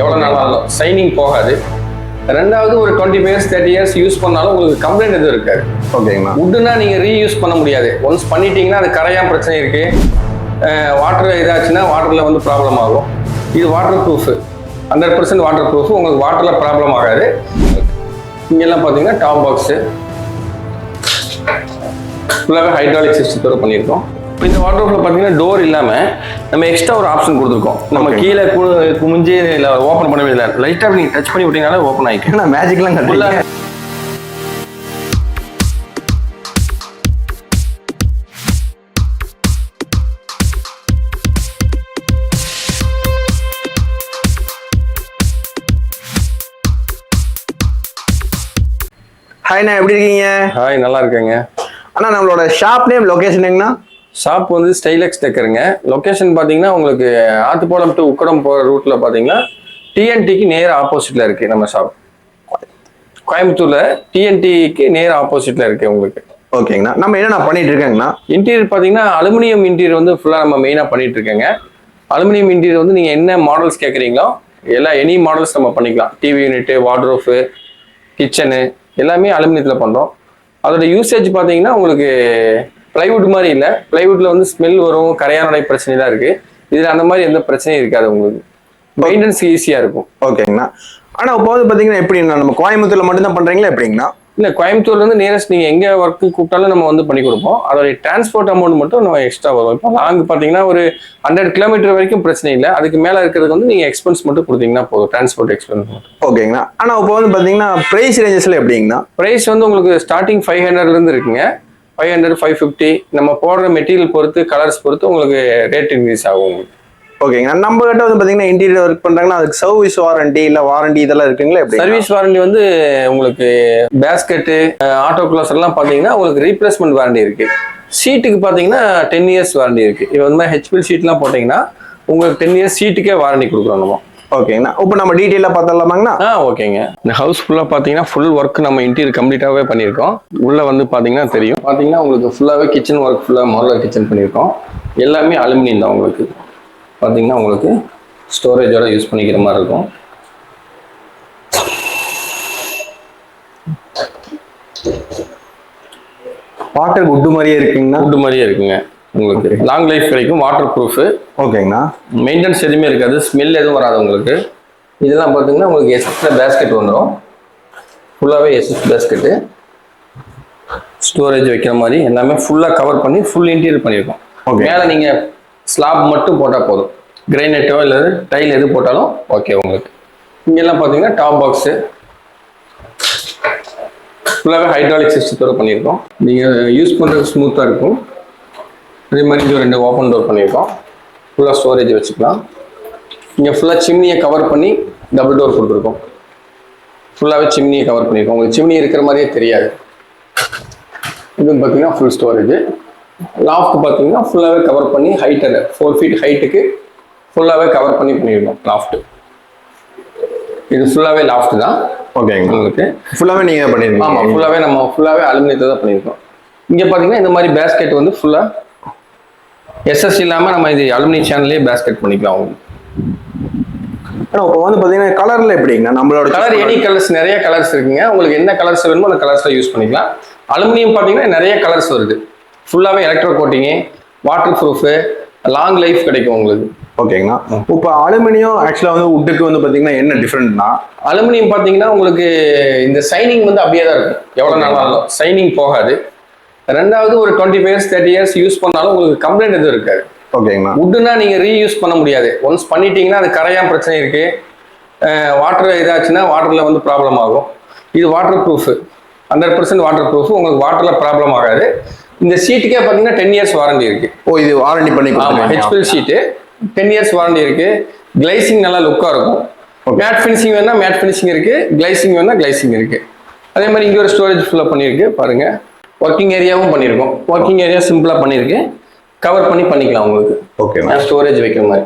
எவ்வளோ நாளாலும். சைனிங் போகாது. ரெண்டாவது ஒரு twenty years thirty years use பண்ணாலும் உங்களுக்கு கம்ப்ளைண்ட் எதுவும் இருக்காது. ஓகேங்கண்ணா வுட்டுனா நீங்கள் ரீயூஸ் பண்ண முடியாது. ஒன்ஸ் பண்ணிட்டீங்கன்னா அது கரையான் பிரச்சனை இருக்கு. வாட்டர் இதாச்சுன்னா வாட்டரில் வந்து ப்ராப்ளம் ஆகும். இது waterproof hundred percent waterproof உங்களுக்கு வாட்டரில் ப்ராப்ளம் ஆகாது இங்கெல்லாம் பார்த்தீங்கன்னா டாப் பாக்ஸு ஃபுல்லாகவே ஹைட்ராலிக் சிஸ்டத்தோட பண்ணியிருக்கோம். இப்போ இந்த வாட்டர் ப்ரூஃபில் பார்த்தீங்கன்னா டோர் இல்லாமல் நம்ம எக்ஸ்ட்ரா ஒரு ஆப்ஷன் கொடுத்துருக்கோம். நம்ம. கீழே கு- குமிஞ்சு இல்லை ஓப்பன் பண்ணவே இல்லை. லைட்டாக நீங்கள் டச் பண்ணி விட்டீங்கனாலே ஓப்பன் ஆகிக்கும் என்ன மேஜிக்லாம் கட்டுறீங்க ஹாய்ண்ணா எப்படி இருக்கீங்க? ஹாய் நல்லா இருக்கேங்க. அண்ணா நம்மளோட ஷாப் நேம் லொகேஷன் எங்கண்ணா ஷாப் வந்து ஸ்டைலெக்ஸ் டெக்கருங்க லொக்கேஷன் பார்த்தீங்கன்னா உங்களுக்கு ஆத்துப்பாலம் டு உக்கடம் போகிற ரூட்டில் பார்த்தீங்கன்னா டிஎன்டிக்கு நேர் ஆப்போசிட்டில் இருக்குது நம்ம ஷாப் கோயம்புத்தூரில் டிஎன்டிக்கு நேர் ஆப்போசிட்டில் இருக்குது உங்களுக்கு. ஓகேங்கண்ணா. நம்ம என்னண்ணா பண்ணிட்டு இருக்கேங்கண்ணா? இன்டீரியர் பார்த்தீங்கன்னா அலுமினியம் இன்டீரியர் வந்து ஃபுல்லாக நம்ம மெயினாக பண்ணிட்டு இருக்கேங்க. அலுமினியம் இன்டீரியர் வந்து நீங்கள் என்ன மாடல்ஸ் கேட்குறீங்களோ எல்லா எனி மாடல்ஸ் நம்ம பண்ணிக்கலாம். டிவி யூனிட்டு வார்ட்ரோஃபு கிச்சனு எல்லாமே அலுமினியத்தில் பண்ணுறோம் அதோட யூசேஜ் பார்த்தீங்கன்னா உங்களுக்கு ப்ளைவுட் மாதிரி இல்லை. ப்ளைவுட்டில் வந்து ஸ்மெல் வரும் கரையானுடைய பிரச்சனை தான் இருக்குது இதில் அந்த மாதிரி எந்த பிரச்சனையும் இருக்காது உங்களுக்கு. மெயின்டெனன்ஸ் ஈஸியாக இருக்கும். ஓகேங்கண்ணா. ஆனா இப்போ வந்து பாத்தீங்கன்னா எப்படிங்கண்ணா நம்ம கோயம்புத்தூர்ல மட்டும் தான் பண்றீங்களா எப்படிங்கண்ணா? இல்லை கோயம்புத்தூர்லேருந்து நியரஸ்ட் நீங்கள் எங்கே ஒர்க்கு கூப்பிட்டாலும் நம்ம வந்து பண்ணி கொடுப்போம். அதோடைய டிரான்ஸ்போர்ட் அமௌண்ட் மட்டும் நம்ம எக்ஸ்ட்ரா வரும். இப்போ லாங் பார்த்தீங்கன்னா ஒரு ஹண்ட்ரட் கிலோமீட்டர் வரைக்கும் பிரச்சனை இல்லை. அதுக்கு மேலே இருக்கிறதுக்கு வந்து நீங்கள் எக்ஸ்பென்ஸ் மட்டும் கொடுத்தீங்கன்னா போதும். டிரான்ஸ்போர்ட் எக்ஸ்பென்ஸ் மட்டும். ஓகேங்கண்ணா. ஆனா இப்போ வந்து பாத்தீங்கன்னா பிரைஸ் ரேஞ்சஸ்ல எப்படிங்கண்ணா? ப்ரைஸ் வந்து உங்களுக்கு ஸ்டார்டிங் ஃபைவ் ஹண்ட்ரட்லேருந்து இருக்குங்க. ஃபைவ் ஹண்ட்ரட் ஃபைவ் ஃபிஃப்டி நம்ம போடுற மெட்டீரியல் பொறுத்து கலர்ஸ் பொறுத்து உங்களுக்கு ரேட் இன்க்ரீஸ் ஆகும். உங்களுக்கு ஓகேங்கண்ணா நம்ம கிட்ட வந்து பாத்தீங்கன்னா இன்டீரியர் ஒர்க் பண்றாங்கன்னா அதுக்கு சர்வீஸ் வாரண்டி இல்ல வாரண்டி இதெல்லாம் இருக்குங்களா எப்படி சர்வீஸ் வாரண்டி வந்து உங்களுக்கு பேஸ்கெட்டு ஆட்டோ க்ளோஸ் எல்லாம் பார்த்தீங்கன்னா உங்களுக்கு ரீப்ளேஸ்மெண்ட் வாரண்டி இருக்கு. சீட்டுக்கு பார்த்தீங்கன்னா டென் இயர்ஸ் வாரண்டி இருக்கு. இப்போ வந்து ஹெச்பிஎல் ஷீட்லாம் போட்டிங்கன்னா உங்களுக்கு டென் இயர்ஸ் சீட்டுக்கே வாரண்டி கொடுக்குறோம் நம்ம. ஓகேங்கண்ணா. இப்போ நம்ம டீட்டெயிலாக பார்த்துடலாமாங்கண்ணா? ஆ ஓகேங்க. இந்த ஹவுஸ் ஃபுல்லாக பார்த்தீங்கன்னா ஃபுல் ஒர்க் நம்ம இன்டீரியர் கம்ப்ளீட்டாகவே பண்ணியிருக்கோம். உள்ளே வந்து பார்த்தீங்கன்னா தெரியும். பார்த்தீங்கன்னா உங்களுக்கு ஃபுல்லாகவே கிச்சன் ஒர்க் ஃபுல்லாக மாடலர் கிச்சன் பண்ணியிருக்கோம். எல்லாமே அலுமினியம் தான் உங்களுக்கு. பார்த்தீங்கன்னா உங்களுக்கு ஸ்டோரேஜோட யூஸ் பண்ணிக்கிற மாதிரி இருக்கும். வாட்டர் குட்டு மாதிரியே இருக்குங்கண்ணா. ஃபுட்டு மாதிரியே இருக்குங்க. உங்களுக்கு லாங் லைஃப் கிடைக்கும் வாட்டர் ப்ரூஃபு ஓகேங்கண்ணா மெயின்டெனன்ஸ் எதுவுமே இருக்காது ஸ்மெல் எதுவும் வராது உங்களுக்கு. இதெல்லாம் பார்த்தீங்கன்னா உங்களுக்கு எஸ்எஸ்ல பேஸ்கெட் வந்துடும் ஃபுல்லாகவே எஸ்எஸ் பேஸ்கெட்டு ஸ்டோரேஜ் வைக்கிற மாதிரி எல்லாமே ஃபுல்லாக கவர் பண்ணி ஃபுல் இன்டீரியர் பண்ணியிருக்கோம். மேலே நீங்கள் ஸ்லாப் மட்டும் போட்டால் போதும். கிரைனட்டோ இல்லை டைல் எது போட்டாலும் ஓகே உங்களுக்கு. இங்கெல்லாம் பார்த்தீங்கன்னா டாப் பாக்ஸு ஃபுல்லாகவே ஹைட்ராலிக் சிஸ்டத்தோட பண்ணியிருக்கோம். நீங்கள் யூஸ் பண்ணுறது ஸ்மூத்தாக இருக்கும். அதே மாதிரி இங்கே ரெண்டு ஓப்பன் டோர் பண்ணியிருக்கோம். ஃபுல்லாக ஸ்டோரேஜ் வச்சுக்கலாம். இங்கே ஃபுல்லாக சிம்னியை கவர் பண்ணி டபுள் டோர் கொடுத்துருக்கோம். ஃபுல்லாகவே சிம்னியை கவர் பண்ணியிருக்கோம். உங்களுக்கு சிம்னி இருக்கிற மாதிரியே தெரியாது. இது பார்த்தீங்கன்னா ஃபுல் ஸ்டோரேஜ் லாஃப்ட் பார்த்தீங்கன்னா ஃபுல்லாகவே கவர் பண்ணி ஹைட்டில் ஃபோர் ஃபீட் ஹைட்டுக்கு ஃபுல்லாகவே கவர் பண்ணி பண்ணியிருக்கோம் லாஃப்ட் இது ஃபுல்லாகவே லாஃப்ட் தான். ஓகேங்க உங்களுக்கு ஃபுல்லாகவே நீங்கள் ஆமாம் பண்ணிருக்கீங்க. ஃபுல்லாகவே நம்ம ஃபுல்லாகவே அலுமினியத்தை தான் பண்ணியிருக்கோம். இங்கே பார்த்தீங்கன்னா இந்த மாதிரி பேஸ்கெட் வந்து ஃபுல்லாக எஸ்எஸ் இல்லாமல் நம்ம இது அலுமினியம் சேனல்லே பேஸ்கெட் பண்ணிக்கலாம். ஆனால் இப்போ வந்து பார்த்தீங்கன்னா கலரில் எப்படிங்கண்ணா நம்மளோட கலர் எனி கலர்ஸ் நிறைய கலர்ஸ் இருக்குங்க. உங்களுக்கு என்ன கலர்ஸ் வேணுமோ அந்த கலர்ஸில் யூஸ் பண்ணிக்கலாம். அலுமினியம் பார்த்தீங்கன்னா நிறைய கலர்ஸ் வருது. ஃபுல்லாகவே electro coating waterproof long life கிடைக்கும் உங்களுக்கு. ஓகேங்கண்ணா இப்போ அலுமினியம் ஆக்சுவலாக வந்து உட்டுக்கு வந்து பார்த்தீங்கன்னா என்ன டிஃப்ரெண்ட்னா அலுமினியம் பார்த்தீங்கன்னா உங்களுக்கு இந்த சைனிங் வந்து அப்படியே தான் இருக்கும் எவ்வளோ நாளாலும் சைனிங் போகாது. ரெண்டாவது ஒரு twenty years thirty years use பண்ணாலும் உங்களுக்கு கம்ப்ளைண்ட் எதுவும் இருக்காது. ஓகேங்கண்ணா வுட்டுனா நீங்கள் ரீயூஸ் பண்ண முடியாது. ஒன்ஸ் பண்ணிட்டீங்கன்னா அது கரையான் பிரச்சனை இருக்கு. வாட்டர் இதாச்சுன்னா வாட்டரில் வந்து ப்ராப்ளம் ஆகும். இது waterproof hundred percent waterproof உங்களுக்கு வாட்டரில் ப்ராப்ளம் ஆகாது. இந்த சீட்டுக்கே பார்த்தீங்கன்னா டென் இயர்ஸ் வாரண்டி இருக்கு. ஓ இது வாரண்டி பண்ணி ஆமாம் HPL sheet ten years warranty இருக்கு. கிளைசிங் நல்லா லுக்காக இருக்கும். மேட் ஃபினிஷிங் வேணா மேட் ஃபினிஷிங் இருக்கு. கிளைசிங் வேணா கிளைசிங் இருக்கு. அதே மாதிரி இங்கே ஒரு ஸ்டோரேஜ் ஃபுல்லாக பண்ணியிருக்கு. பாருங்க. ஒர்க்கிங் ஏரியாவும் பண்ணியிருக்கோம் ஒர்க்கிங் ஏரியா சிம்பிளாக பண்ணியிருக்கு கவர் பண்ணி பண்ணிக்கலாம் உங்களுக்கு. ஓகேண்ணா ஸ்டோரேஜ் வைக்கிற மாதிரி.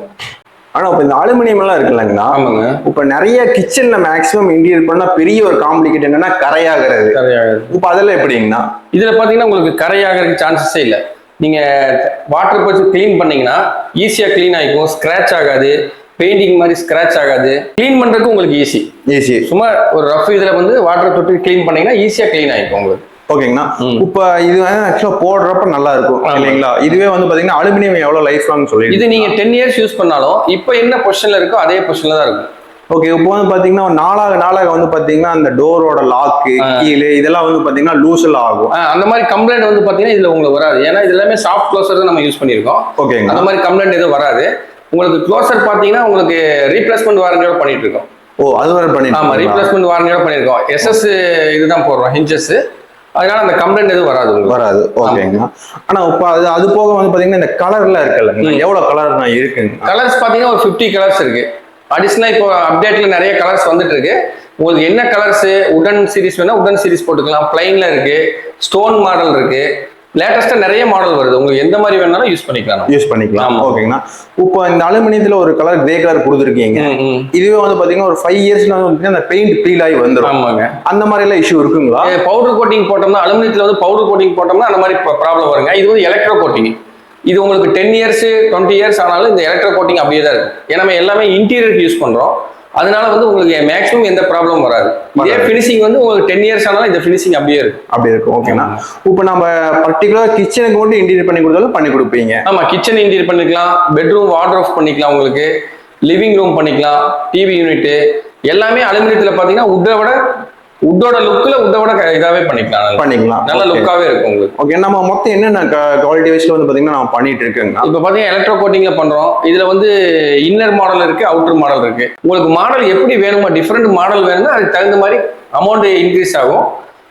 ஆனால் இப்போ இந்த அலுமினியம் எல்லாம் இருக்குல்லங்கண்ணா ஆமாங்க. இப்போ நிறைய கிச்சன்ல மேக்ஸிமம் இன்டீரியர் பண்ணா பெரிய ஒரு காம்ப்ளிகேட் என்னன்னா கரையாகிறது. கரையாகாது இப்போ அதெல்லாம் எப்படிங்கண்ணா? இதில் பார்த்தீங்கன்னா உங்களுக்கு கரையாகிறதுக்கு சான்சஸே இல்லை. நீங்கள் வாட்டர் பச்சு க்ளீன் பண்ணீங்கன்னா ஈஸியாக க்ளீன் ஆகிக்கும் ஸ்க்ராட்ச் ஆகாது. பெயிண்டிங் மாதிரி ஸ்கிராச் ஆகாது. க்ளீன் பண்றதுக்கு உங்களுக்கு ஈஸி ஈஸி சும்மா ஒரு ரஃப் இதுல வந்து வாட்டர் தொட்டு க்ளீன் பண்ணீங்கன்னா ஈஸியா க்ளீன் ஆயிக்கும் உங்களுக்கு. ஓகேங்கண்ணா. ம். இப்போ இது வந்து ஆக்சுவலா போடுறப்ப நல்லா இருக்கும். இல்லைங்களா? இதுவே வந்து பாத்தீங்கன்னா அலுமினியம் எவ்வளவு லைஃப் லாங் சொல்லி இது நீங்க டென் இயர்ஸ் யூஸ் பண்ணாலும் இப்போ என்ன பொசிஷன்ல இருக்கோ அதே பொசிஷன்ல தான் இருக்கும். ஓகே இப்போ வந்து பாத்தீங்கன்னா நாளாக நாளாக வந்து பாத்தீங்கன்னா அந்த டோரோட லாக்கு. கீழே இதெல்லாம் வந்து பாத்தீங்கன்னா லூஸ்ல ஆகும். அந்த மாதிரி கம்ப்ளைண்ட் வந்து பாத்தீங்கன்னா இதுல உங்களுக்கு வராது. ஏன்னா இது எல்லாமே சாஃப்ட் க்ளோசர் தான் நம்ம யூஸ் பண்ணியிருக்கோம். ஓகேங்க அந்த மாதிரி கம்ப்ளைண்ட் எதுவும் வராது. உங்களுக்கு க்ளோசர் பாத்தீங்கன்னா உங்களுக்கு ரீப்ளேஸ்மெண்ட் வாரண்டியோட பண்ணிட்டு இருக்கோம். ஓ அது வேற பண்ணி ஆமா ரீப்ளேஸ்மெண்ட் வாரண்டியோட பண்ணியிருக்கோம் எஸ்எஸ் இதுதான் போடுறோம் ஹிஞ்சஸ் அதனால அந்த கம்ப்ளைண்ட் எதுவும் வராது வராது. ஓகேங்க ஆனா இப்போ அது அது போக வந்து பாத்தீங்கன்னா இந்த கலர்ல இருக்குல்ல எவ்வளவு கலர் நான் இருக்குங்க? கலர்ஸ் பாத்தீங்கன்னா ஒரு 50 கலர்ஸ் இருக்கு. அடிஷனலா இப்போ அப்டேட்ல நிறைய கலர்ஸ் வந்துட்டு இருக்கு. உங்களுக்கு என்ன கலர்ஸ் உடன் சீரிஸ் வேணா உடன் சீரிஸ் போட்டுக்கலாம். பிளைன்ல இருக்கு. ஸ்டோன் மாடல் இருக்கு. லேட்டஸ்டா நிறைய மாடல் வருது. உங்களுக்கு எந்த மாதிரி வேணாலும் யூஸ் பண்ணிக்கலாம். யூஸ் பண்ணிக்கலாம். ஓகேங்கண்ணா இப்போ இந்த அலுமினியத்துல ஒரு கலர் கிரே கலர் கொடுத்துருக்கீங்க. இதுவே வந்து பாத்தீங்கன்னா ஒரு ஃபைவ் இயர்ஸ்ல வந்து அந்த பெயிண்ட் பீல் ஆகி வந்துடும் ஆமாங்க. அந்த மாதிரி எல்லாம் இஷ்யூ இருக்குங்களா? பவுடர் கோட்டிங் போட்டோம்னா அலுமினியத்தில் வந்து பவுடர் கோட்டிங் போட்டோம்னா அந்த மாதிரி ப்ராப்ளம் வருங்க. இது வந்து எலக்ட்ரோ கோட்டிங் இது உங்களுக்கு டென் இயர்ஸ் டுவெண்ட்டி இயர்ஸ் ஆனாலும் இந்த எலக்ட்ரோ கோட்டிங் அப்படியே தான் இருக்கும். ஏன்னா எல்லாமே இன்டீரியருக்கு யூஸ் பண்றோம். அதனால வந்து உங்களுக்கு மேக்ஸிமம் எந்த ப்ராப்ளம் வராது. இதே. ஃபினிஷிங் வந்து உங்களுக்கு டென் இயர்ஸ் ஆனாலும் இந்த ஃபினிஷிங் அப்படியே இருக்கும். அப்படி இருக்கும் ஓகேண்ணா இப்போ நம்ம பர்டிகுலர் கிச்சனுக்கு மட்டும் இன்டீரியர் பண்ணி கொடுத்தாலும் பண்ணி கொடுப்பீங்க. ஆமா கிச்சன் இன்டீரியர் பண்ணிக்கலாம். பெட்ரூம் வார்ட்ரோப் பண்ணிக்கலாம் உங்களுக்கு. லிவிங் ரூம் பண்ணிக்கலாம். டிவி யூனிட் எல்லாமே அலுமினியத்தில் பார்த்தீங்கன்னா உட்டை விட உட்டோட லுக்கில் உட்டை விட க- இதாவே பண்ணிக்கலாம். நல்லா. பண்ணிக்கலாம். நல்ல. லுக்காவே இருக்கும் உங்களுக்கு. ஓகே நம்ம மொத்தம் என்னென்ன குவாலிட்டி வைஸ்ல வந்து பாத்தீங்கன்னா நம்ம பண்ணிட்டு இருக்கேங்கண்ணா இப்போ பார்த்தீங்கன்னா எலக்ட்ரோ கோட்டிங்ல பண்றோம். இதுல வந்து இன்னர் மாடல் இருக்கு அவுட்டர் மாடல் இருக்கு. உங்களுக்கு மாடல் எப்படி வேணுமோ டிஃப்ரெண்ட் மாடல் வேணும்னா அதுக்கு தகுந்த மாதிரி அமௌண்ட் இன்க்ரீஸ் ஆகும்.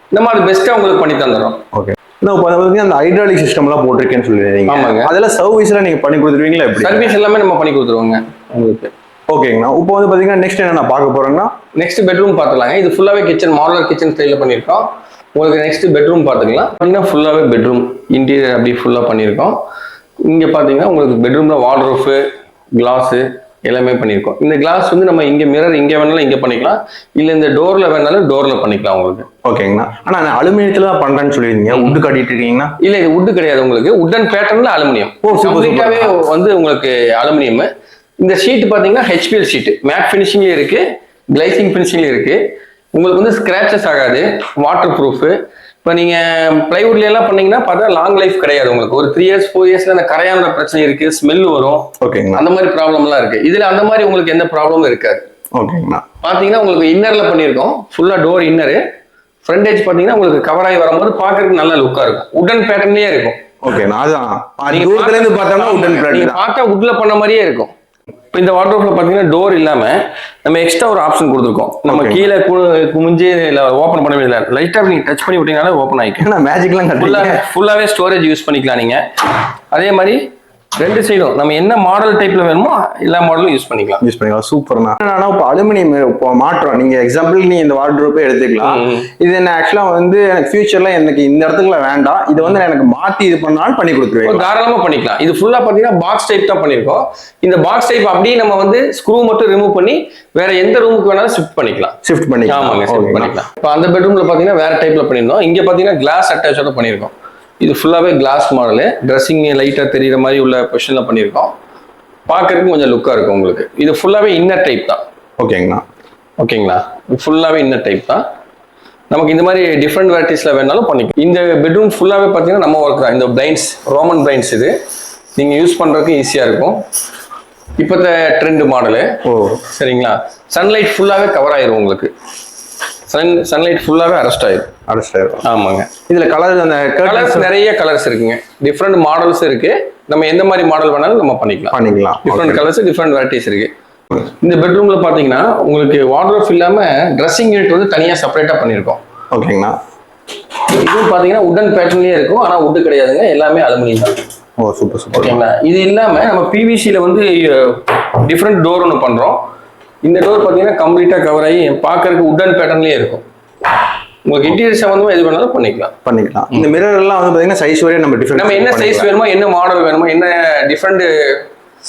நம்ம அது பெஸ்ட்டாக உங்களுக்கு பண்ணி தந்துடுறோம். ஓகே இன்னும் இப்போ பாத்தீங்கன்னா அந்த ஹைட்ராலிக் சிஸ்டம்லாம் போட்டிருக்கேன்னு சொல்லிடுறீங்க ஆமாங்க. அதெல்லாம் சர்வீஸ்ல நீங்க பண்ணி கொடுத்துருவீங்களா எப்படி? சர்வீஸ் எல்லாமே நம்ம பண்ணி கொடுத்துருவோங்க. உங்களுக்கு. ஓகேங்கண்ணா. இப்போ வந்து பாத்தீங்கன்னா நெக்ஸ்ட் என்ன நான் பார்க்க போறேன்னா நெக்ஸ்ட் பெட்ரூம் பார்த்துலாங்க இது ஃபுல்லாகவே கிச்சன் மாடலர் கிச்சன் ஸ்டைலில் பண்ணியிருக்கோம். உங்களுக்கு நெக்ஸ்ட் பெட்ரூம் பார்த்துக்கலாம். பார்த்தீங்கன்னா ஃபுல்லாகவே பெட்ரூம் இன்டீரியர் அப்படி ஃபுல்லாக பண்ணியிருக்கோம். இங்கே பார்த்தீங்கன்னா உங்களுக்கு பெட்ரூமில் வார்ட்ரோஃபு கிளாஸு எல்லாமே பண்ணியிருக்கோம். இந்த கிளாஸ் வந்து நம்ம இங்கே மிரர் இங்கே வேணாலும் இங்கே பண்ணிக்கலாம். இல்லை இந்த டோரில் வேணாலும் டோரில் பண்ணிக்கலாம் உங்களுக்கு. ஓகேங்கண்ணா. ஆனா நான் அலுமினியத்துல தான் பண்றேன்னு சொல்லியிருந்தீங்க. உட்டு காட்டிட்டு இருக்கீங்கன்னா இல்லை இது உட்டு கிடையாது உங்களுக்கு. உட்டன் பேட்டர்னில் அலுமினியம். கம்ப்ளீட்டாகவே வந்து உங்களுக்கு அலுமினியம் இந்த ஷீட் பார்த்தீங்கன்னா ஹெச்பிஎல் ஷீட் மேட் ஃபினிஷிங்லேயே இருக்கு கிளைசிங் ஃபினிஷிங்லேயே இருக்கு. உங்களுக்கு வந்து ஸ்க்ராச்சஸ் ஆகாது வாட்டர் ப்ரூஃபு இப்போ நீங்கள் ப்ளைவுட்ல எல்லாம் பண்ணீங்கன்னா பார்த்தா லாங் லைஃப் கிடையாது உங்களுக்கு. ஒரு த்ரீ இயர்ஸ் ஃபோர் இயர்ஸ்ல அந்த கரையான்ற பிரச்சனை இருக்கு ஸ்மெல் வரும். ஓகேங்கண்ணா அந்த மாதிரி ப்ராப்ளம்லாம் இருக்கு. இதுல அந்த மாதிரி உங்களுக்கு எந்த ப்ராப்ளமும் இருக்காது. ஓகேங்கண்ணா பார்த்தீங்கன்னா உங்களுக்கு இன்னர்ல பண்ணியிருக்கோம். ஃபுல்லாக டோர் இன்னரு ஃப்ரண்டேஜ் பார்த்தீங்கன்னா உங்களுக்கு கவர் ஆகி வரும்போது பார்க்கறதுக்கு நல்ல லுக்காக இருக்கும். உடன் பேட்டர்ன்லேயே இருக்கும். அதான். உடன் நீங்க பிளாட் பார்த்தா உட்ல பண்ண மாதிரியே இருக்கும். இப்போ இந்த வார்ட்ரோப்ல பாத்தீங்கன்னா டோர் இல்லாம நம்ம எக்ஸ்ட்ரா ஒரு ஆப்ஷன் கொடுத்துருக்கோம். நம்ம. கீழே கு- குமிஞ்சு இல்ல ஓப்பன் பண்ணவே இல்லை. லைட்டா நீங்க டச் பண்ணி விட்டீங்கனாலே ஓப்பன் ஆயிக்கும். ஏன்னா மேஜிக்லாம் ஃபுல்லா கட்டுறீங்க? ஃபுல்லாவே ஸ்டோரேஜ் யூஸ் பண்ணிக்கலாம் நீங்க. அதே மாதிரி ரெண்டு சைடும். நம்ம என்ன மாடல் டைப்ல வேணுமோ எல்லா மாடலும் யூஸ் பண்ணிக்கலாம். யூஸ் பண்ணிக்கலாம். சூப்பர்ண்ணா ஆனா இப்போ அலுமினியம் இப்போ மாற்றம். நீங்க எக்ஸாம்பிள் நீ இந்த வார்ட்ரோப்பே எடுத்துக்கலாம். இது என்ன ஆக்சுவலா வந்து எனக்கு ஃபியூச்சர்ல எனக்கு இந்த இடத்துக்குள்ள வேண்டாம். இது வந்து எனக்கு மாத்தி இது பண்ணாலும் பண்ணி கொடுத்துருவீங்க தாராளமா பண்ணிக்கலாம். இது ஃபுல்லா பாத்தீங்கன்னா பாக்ஸ் டைப் தான் பண்ணிருக்கோம். இந்த பாக்ஸ் டைப் அப்படியே நம்ம வந்து ஸ்க்ரூ மட்டும் ரிமூவ் பண்ணி வேற எந்த ரூமுக்கு வேணாலும் ஷிஃப்ட் பண்ணிக்கலாம். ஷிஃப்ட் பண்ணி ஆமாங்க ஷிஃப்ட் பண்ணிக்கலாம். இப்போ அந்த பெட்ரூம்ல பாத்தீங்கன்னா வேற டைப்ல பண்ணியிருந்தோம். இங்க பாத்தீங்கன்னா கிளாஸ் அட்டாச்சோட பண்ணியிருக்கோம். இது ஃபுல்லாவே கிளாஸ் மாடலு ட்ரெஸ்ஸிங் லைட்டா தெரியுற மாதிரி உள்ள பொசிஷன்ல பண்ணியிருக்கோம். பார்க்கறதுக்கு கொஞ்சம் லுக்கா இருக்கும் உங்களுக்கு. இது ஃபுல்லாவே இன்னர் டைப் தான். ஓகேங்கண்ணா. ஓகேங்களா? ஃபுல்லாவே இன்னர் டைப் தான். நமக்கு இந்த மாதிரி டிஃப்ரெண்ட் வெரைட்டிஸ்ல வேணாலும் பண்ணிக்கலாம். இந்த பெட்ரூம் ஃபுல்லாவே பாத்தீங்கன்னா நம்ம ஒர்க் தான். இந்த பிளைண்ட்ஸ் ரோமன் பிளைண்ட்ஸ் இது. நீங்க யூஸ் பண்றதுக்கு ஈஸியா இருக்கும். இப்போத்த ட்ரெண்ட் மாடலு ஓ. சரிங்களா? சன்லைட் ஃபுல்லாவே கவர் ஆயிரும் உங்களுக்கு. சன் சன்லைட் ஃபுல்லாவே அரெஸ்ட் ஆயிரும். அடிச்சிட்டாரு ஆமாங்க. இதுல கலர் அந்த கலர்ஸ் நிறைய கலர்ஸ் இருக்குங்க. டிஃப்ரெண்ட் மாடல்ஸ் இருக்கு. நம்ம எந்த மாதிரி மாடல் வேணாலும் நம்ம பண்ணிக்கலாம். பண்ணிக்கலாம். டிஃப்ரெண்ட் கலர்ஸ் டிஃப்ரெண்ட் வெரைட்டிஸ் இருக்கு. இந்த பெட்ரூம்ல பாத்தீங்கன்னா உங்களுக்கு வார்ட்ரோப் இல்லாம ட்ரெஸ்ஸிங் யூனிட் வந்து தனியா செப்பரேட்டா பண்ணியிருக்கோம் ஓகேங்கண்ணா இதுவும் பாத்தீங்கன்னா உடன் பேட்டர்ன்லயே இருக்கும். ஆனா உட்டு கிடையாதுங்க. எல்லாமே அலுமினியம் தான். ஓ சூப்பர் சூப்பர் ஓகேங்களா? இது இல்லாம நம்ம பிவிசியில வந்து டிஃப்ரெண்ட் டோர் ஒன்று பண்றோம். இந்த டோர் பாத்தீங்கன்னா கம்ப்ளீட்டா கவர் ஆகி பார்க்கறதுக்கு உடன் பேட்டர்ன்லயே இருக்கும். உங்களுக்கு இன்டீரியர் சம்பந்தமா எது வேணாலும் பண்ணிக்கலாம். பண்ணிக்கலாம். இந்த மிரர் எல்லாம் வந்து பாத்தீங்கன்னா சைஸ் வரையும் நம்ம டிஃபரெண்ட் நம்ம என்ன சைஸ் வேணுமோ என்ன மாடல் வேணுமோ என்ன டிஃப்ரெண்ட்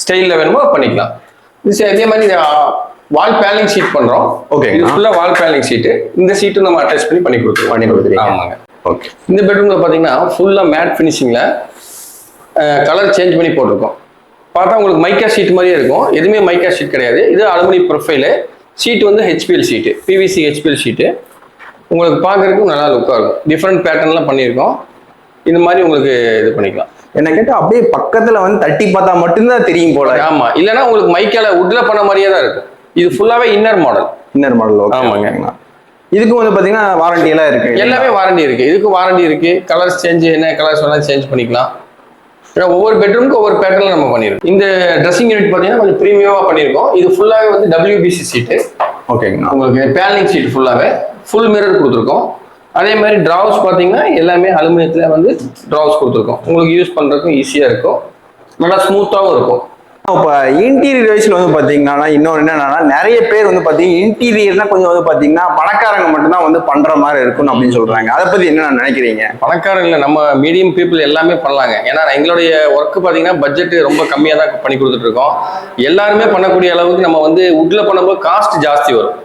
ஸ்டைல்ல வேணுமோ பண்ணிக்கலாம். இது அதே மாதிரி வால் பேனலிங் ஷீட் பண்றோம். Okay. இது ஃபுல்லா வால் பேனலிங் ஷீட் இந்த ஷீட்டும் நம்ம அட்டாச் பண்ணி பண்ணி கொடுத்துருவோம். பண்ணி கொடுத்துருவீங்க. ஆமாங்க. ஓகே இந்த பெட்ரூம்ல பாத்தீங்கன்னா ஃபுல்லா மேட் ஃபினிஷிங்ல கலர் சேஞ்ச் பண்ணி போட்டிருக்கோம். பார்த்தா உங்களுக்கு மைக்கா ஷீட் மாதிரியே இருக்கும். எதுவுமே மைக்கா ஷீட் கிடையாது. இது அலுமினியம் ப்ரொஃபைலு ஷீட் வந்து HPL sheet PVC HPL sheet உங்களுக்கு பார்க்கறதுக்கும் நல்லா லுக்காக இருக்கும். டிஃப்ரெண்ட் பேட்டர்ன்லாம் பண்ணியிருக்கோம். இந்த மாதிரி உங்களுக்கு இது பண்ணிக்கலாம். என்ன கேட்டா அப்படியே பக்கத்துல வந்து தட்டி பார்த்தா மட்டும்தான் தெரியும் போல. ஆமா. இல்லைன்னா உங்களுக்கு மைக்கால உட்ல பண்ண மாதிரியே தான் இருக்கும். இது ஃபுல்லாவே இன்னர் மாடல் இன்னர் மாடல் ஆமாங்க. இதுக்கும் வந்து பாத்தீங்கன்னா வாரண்டி எல்லாம் இருக்கு. எல்லாமே வாரண்டி இருக்கு. இதுக்கு வாரண்டி இருக்கு. கலர்ஸ் சேஞ்ச் என்ன கலர்ஸ் வேணாலும் சேஞ்ச் பண்ணிக்கலாம். ஏன்னா ஒவ்வொரு பெட்ரூமுக்கு ஒவ்வொரு பேட்டர்ல நம்ம பண்ணியிருக்கோம் இந்த ட்ரெஸ்ஸிங் யூனிட் பார்த்தீங்கன்னா கொஞ்சம் ப்ரீமியமாக பண்ணியிருக்கோம் இது ஃபுல்லாகவே வந்து டபிள்யூபிசி சீட்டு ஓகேங்கண்ணா. உங்களுக்கு பேனலிங் சீட் ஃபுல்லாகவே ஃபுல் மிரர் கொடுத்துருக்கோம். அதே மாதிரி ட்ராவ்ஸ் பார்த்தீங்கன்னா எல்லாமே அலுமினியத்தில் வந்து ட்ராவ்ஸ் கொடுத்துருக்கோம். உங்களுக்கு யூஸ் பண்ணுறதுக்கும் ஈஸியாக இருக்கும். நல்லா ஸ்மூத்தாகவும் இருக்கும். இப்போ இன்டீரியர் வயசுல வந்து பார்த்தீங்கன்னா இன்னொன்று என்னன்னா நிறைய பேர் வந்து பார்த்தீங்கன்னா இன்டீரியர்னா கொஞ்சம் வந்து பார்த்தீங்கன்னா பணக்காரங்க மட்டும்தான் வந்து பண்ணுற மாதிரி இருக்கும் அப்படின்னு சொல்கிறாங்க அதை பற்றி என்ன நினைக்கிறீங்க? பணக்காரங்கள நம்ம மீடியம் பீப்புள் எல்லாமே பண்ணலாங்க. ஏன்னா எங்களுடைய ஒர்க் பார்த்தீங்கன்னா பட்ஜெட் ரொம்ப கம்மியாக தான் பண்ணி கொடுத்துட்டு இருக்கோம் எல்லாருமே பண்ணக்கூடிய அளவுக்கு நம்ம வந்து உட்ல பண்ணும்போது காஸ்ட் ஜாஸ்தி வரும்.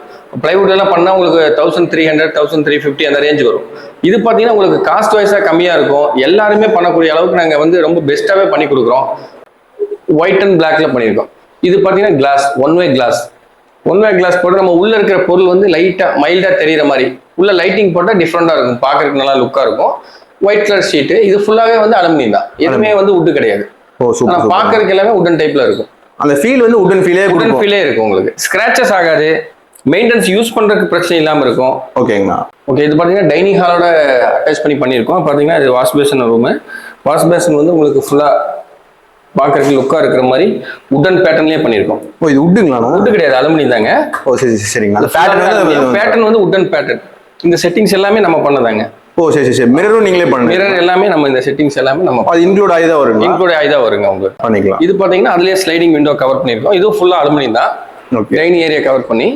plywood எல்லாம் பண்ணால் உங்களுக்கு thousand three hundred thousand three fifty அந்த ரேஞ்ச் வரும். இது பார்த்தீங்கன்னா உங்களுக்கு காஸ்ட் வைஸாக கம்மியாக இருக்கும். எல்லாருமே பண்ணக்கூடிய அளவுக்கு நாங்கள் வந்து ரொம்ப பெஸ்ட்டாகவே பண்ணி கொடுக்குறோம். ஒயிட் அண்ட் பிளாக்ல பண்ணியிருக்கோம். இது பார்த்தீங்கன்னா glass one way glass one way glass போட்டு நம்ம உள்ள இருக்கிற பொருள் வந்து லைட்டா மைல்டா தெரியுற மாதிரி. உள்ள லைட்டிங் போட்டால் டிஃப்ரெண்டா இருக்கும். பார்க்கறதுக்கு நல்லா லுக்கா இருக்கும். ஒயிட் கலர் ஷீட்டு இது ஃபுல்லாவே வந்து அலுமினியம் தான். எதுவுமே வந்து உட்டு கிடையாது. ஓ ஆனா சூப்பர் பார்க்கறதுக்கு எல்லாமே உடன் டைப்ல இருக்கும். அந்த ஃபீல் வந்து உடன் ஃபீலே உடன் ஃபீலே இருக்கும் உங்களுக்கு. ஸ்கிராச்சஸ் ஆகாது. மெயின்டெனன்ஸ் யூஸ் பண்றதுக்கு பிரச்சனை இல்லாம இருக்கும். ஓகேங்கண்ணா. ஓகே இது பார்த்தீங்கன்னா டைனிங் ஹாலோட அட்டாச் பண்ணி பண்ணியிருக்கோம். பார்த்தீங்கன்னா இது wash basin room wash basin வந்து உங்களுக்கு ஃபுல்லாக பார்க்கறதுக்கு லுக்காக இருக்கிற மாதிரி உடன் பேட்டர்ன்லேயே பண்ணியிருக்கோம். ஓ இது உட்டுங்களாண்ணா உட்டு கிடையாது அலுமினியம் தாங்க. ஓ சரி சரி சரிங்கண்ணா அந்த பேட்டர்ன் வந்து பேட்டர்ன் வந்து உடன் பேட்டர்ன் இந்த செட்டிங்ஸ் எல்லாமே நம்ம பண்ணதாங்க. ஓ சரி சரி சரி. மிரரும் நீங்களே பண்ணுங்க. மிரர் எல்லாமே நம்ம இந்த செட்டிங்ஸ் எல்லாமே நம்ம அது இன்க்ளூட் ஆகி தான் வருங்களா? இன்க்ளூட் ஆகி தான் வருங்க உங்களுக்கு பண்ணிக்கலாம். இது பார்த்தீங்கன்னா அதுலேயே ஸ்லைடிங் விண்டோ கவர் பண்ணியிருக்கோம். இதுவும் ஃபுல்லாக அலுமினியம் தான். ஓகே டைனிங் ஏரியா கவர் பண்ணி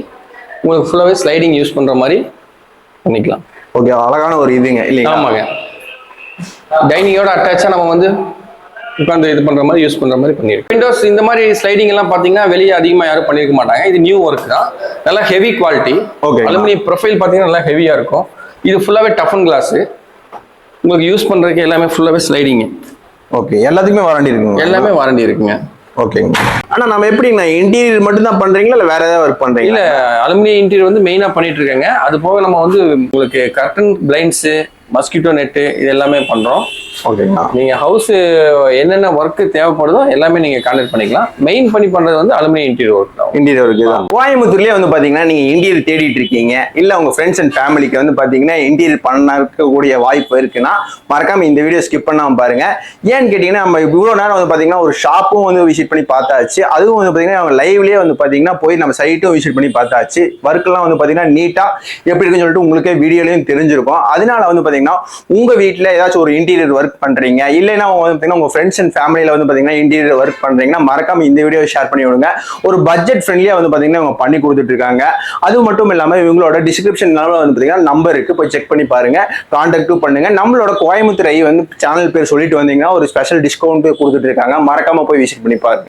உங்களுக்கு ஃபுல்லாகவே ஸ்லைடிங் யூஸ் பண்ணுற மாதிரி பண்ணிக்கலாம். ஓகே அழகான ஒரு இதுங்க இல்லைங்களா? ஆமாங்க. டைனிங்கோட அட்டாச்சா நம்ம வந்து உட்காந்து இது பண்ற மாதிரி யூஸ் பண்ற மாதிரி பண்ணிருக்கோம் விண்டோஸ் இந்த மாதிரி ஸ்லைடிங் எல்லாம் பாத்தீங்கன்னா வெளியே அதிகமா யாரும் பண்ணிருக்க மாட்டாங்க. இது நியூ ஒர்க் தான். நல்லா heavy quality Okay. Aluminium profile பாத்தீங்கன்னா நல்லா ஹெவியா இருக்கும். இது ஃபுல்லாவே டஃபன் கிளாஸ் உங்களுக்கு யூஸ் பண்றதுக்கு எல்லாமே ஃபுல்லாவே ஸ்லைடிங் ஓகே எல்லாத்துக்குமே வாரண்டி இருக்குங்க எல்லாமே வாரண்டி இருக்குங்க. ஓகேங்க ஆனா நம்ம எப்படிங்கண்ணா இன்டீரியர் மட்டும் தான் பண்றீங்களா இல்ல வேற ஏதாவது ஒர்க் பண்றீங்களா? இல்ல அலுமினியம் இன்டீரியர் வந்து மெயினா பண்ணிட்டு இருக்காங்க. அது போக நம்ம வந்து உங்களுக்கு கர்டன் பிளைண்ட்ஸ் மஸ்கிட்டோ நெட்டு இது எல்லாமே பண்றோம். ஓகேங்கண்ணா. நீங்க ஹவுஸ் என்னென்ன ஒர்க் தேவைப்படுதோ எல்லாமே நீங்க கான்டாக்ட் பண்ணிக்கலாம். மெயின் பண்ணி பண்றது வந்து அலுமினியம் இன்டீரியர் ஒர்க் தான். இன்டீரியர் ஒர்க் தான் கோயம்புத்தூர்லயே வந்து பாத்தீங்கன்னா நீங்க இன்டீரியர் தேடிட்டு இருக்கீங்க. இல்ல உங்க ஃப்ரெண்ட்ஸ் அண்ட் ஃபேமிலிக்கு வந்து பாத்தீங்கன்னா இன்டீரியர் பண்ணக்கூடிய வாய்ப்பு இருக்குன்னா மறக்காம இந்த வீடியோ ஸ்கிப் பண்ணாம பாருங்க. ஏன்னு கேட்டீங்கன்னா நம்ம இவ்வளவு நேரம் வந்து பாத்தீங்கன்னா ஒரு ஷாப்பும் வந்து விசிட் பண்ணி பார்த்தாச்சு. அதுவும் வந்து பாத்தீங்கன்னா அவங்க லைவ்லயே வந்து பாத்தீங்கன்னா போய் நம்ம சைட்டும் விசிட் பண்ணி பார்த்தாச்சு. ஒர்க் எல்லாம் வந்து பாத்தீங்கன்னா நீட்டா எப்படி இருக்குன்னு சொல்லிட்டு உங்களுக்கே வீடியோலயும் தெரிஞ்சிருக்கும். அதனால வந்து பார்த்தீங்கன்னா உங்க வீட்டில் ஏதாச்சும் ஒரு இன்டீரியர் ஒர்க் பண்றீங்க இல்லைன்னா வந்து பார்த்தீங்கன்னா உங்க ஃப்ரெண்ட்ஸ் அண்ட் ஃபேமிலியில் வந்து பார்த்தீங்கன்னா இன்டீரியர் ஒர்க் பண்றீங்கன்னா மறக்காம இந்த வீடியோ ஷேர் பண்ணி விடுங்க. ஒரு பட்ஜெட் ஃப்ரெண்ட்லியா வந்து பார்த்தீங்கன்னா அவங்க பண்ணி கொடுத்துட்டு இருக்காங்க. அது மட்டும் இல்லாம இவங்களோட டிஸ்கிரிப்ஷன் வந்து பார்த்தீங்கன்னா நம்பர் இருக்கு. போய் செக் பண்ணி பாருங்க. கான்டாக்டும் பண்ணுங்க. நம்மளோட கோயம்புத்தூர் ஐ வந்து சேனல் பேர் சொல்லிட்டு வந்தீங்கன்னா ஒரு ஸ்பெஷல் டிஸ்கவுண்ட் கொடுத்துட்டு இருக்காங்க. மறக்காம போய் விசிட் பண்ணி பாருங்க.